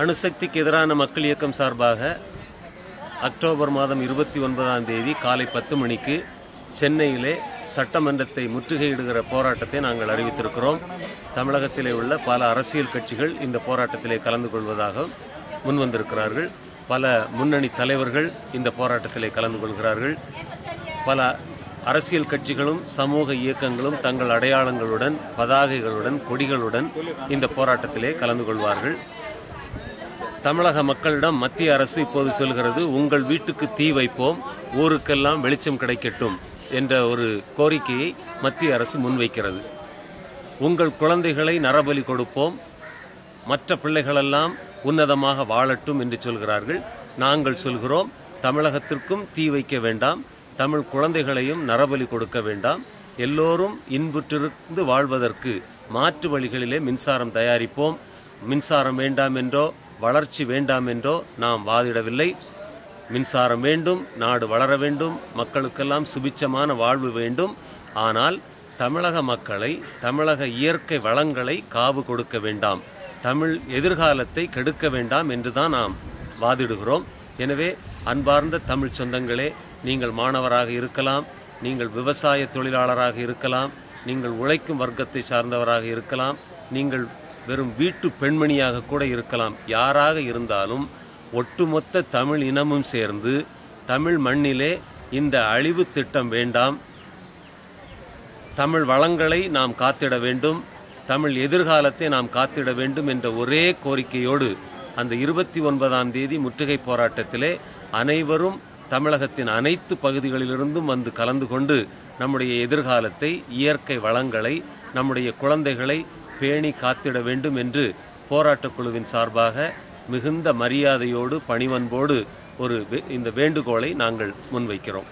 அணுசக்திக்கு எதிரான மக்கள் இயக்கம் சார்பாக அக்டோபர் மாதம் இருபத்தி ஒன்பதாம் தேதி காலை பத்து மணிக்கு சென்னையிலே சட்டமன்றத்தை முற்றுகையிடுகிற போராட்டத்தை நாங்கள் அறிவித்திருக்கிறோம். தமிழகத்திலே உள்ள பல அரசியல் கட்சிகள் இந்த போராட்டத்திலே கலந்து கொள்வதாக முன்வந்திருக்கிறார்கள். பல முன்னணி தலைவர்கள் இந்த போராட்டத்திலே கலந்து கொள்கிறார்கள். பல அரசியல் கட்சிகளும் சமூக இயக்கங்களும் தங்கள் அடையாளங்களுடன் பதாகைகளுடன் கொடிகளுடன் இந்த போராட்டத்திலே கலந்து கொள்வார்கள். தமிழக மக்களிடம் மத்திய அரசு இப்போது சொல்கிறது உங்கள் வீட்டுக்கு தீ வைப்போம் ஊருக்கெல்லாம் வெளிச்சம் கிடைக்கட்டும் என்ற ஒரு கோரிக்கையை மத்திய அரசு முன்வைக்கிறது. உங்கள் குழந்தைகளை நரபலி கொடுப்போம் மற்ற பிள்ளைகளெல்லாம் உன்னதமாக வாழட்டும் என்று சொல்கிறார்கள். நாங்கள் சொல்கிறோம் தமிழகத்திற்கும் தீ வைக்க வேண்டாம் தமிழ் குழந்தைகளையும் நரபலி கொடுக்க வேண்டாம் எல்லோரும் இன்புற்றிருந்து வாழ்வதற்கு மாற்று வழிகளிலே மின்சாரம் தயாரிப்போம் மின்சாரம் வேண்டாம் என்றோ வளர்ச்சி வேண்டாம் என்றோ நாம் வாதிடவில்லை. மின்சாரம் வேண்டும் நாடு வளர வேண்டும் மக்களுக்கெல்லாம் சுபிச்சமான வாழ்வு வேண்டும். ஆனால் தமிழக மக்களை தமிழக இயற்கை வளங்களை காவு கொடுக்க வேண்டாம். தமிழ் எதிர்காலத்தை கெடுக்க வேண்டாம் என்றுதான் நாம் வாதிடுகிறோம். எனவே அன்பார்ந்த தமிழ் சொந்தங்களே நீங்கள் மாணவராக இருக்கலாம் நீங்கள் விவசாய தொழிலாளராக இருக்கலாம் நீங்கள் உழைக்கும் வர்க்கத்தை சார்ந்தவராக இருக்கலாம் நீங்கள் வெறும் வீட்டு பெண்மணியாக கூட இருக்கலாம். யாராக இருந்தாலும் ஒட்டுமொத்த தமிழ் இனமும் சேர்ந்து தமிழ் மண்ணிலே இந்த அழிவு திட்டம் வேண்டாம். தமிழ் வளங்களை நாம் காத்திட வேண்டும். தமிழ் எதிர்காலத்தை நாம் காத்திட வேண்டும் என்ற ஒரே கோரிக்கையோடு அந்த இருபத்தி ஒன்பதாம் தேதி முற்றுகை போராட்டத்திலே அனைவரும் தமிழகத்தின் அனைத்து பகுதிகளிலிருந்தும் வந்து கலந்து கொண்டு நம்முடைய எதிர்காலத்தை இயற்கை வளங்களை நம்முடைய குழந்தைகளை பேணி காத்திட வேண்டும் என்று போராட்டக் குழுவின் சார்பாக மிகுந்த மரியாதையோடு பணிவன்போடு ஒரு வே- இந்த வேண்டுகோளை நாங்கள் முன்வைக்கிறோம்.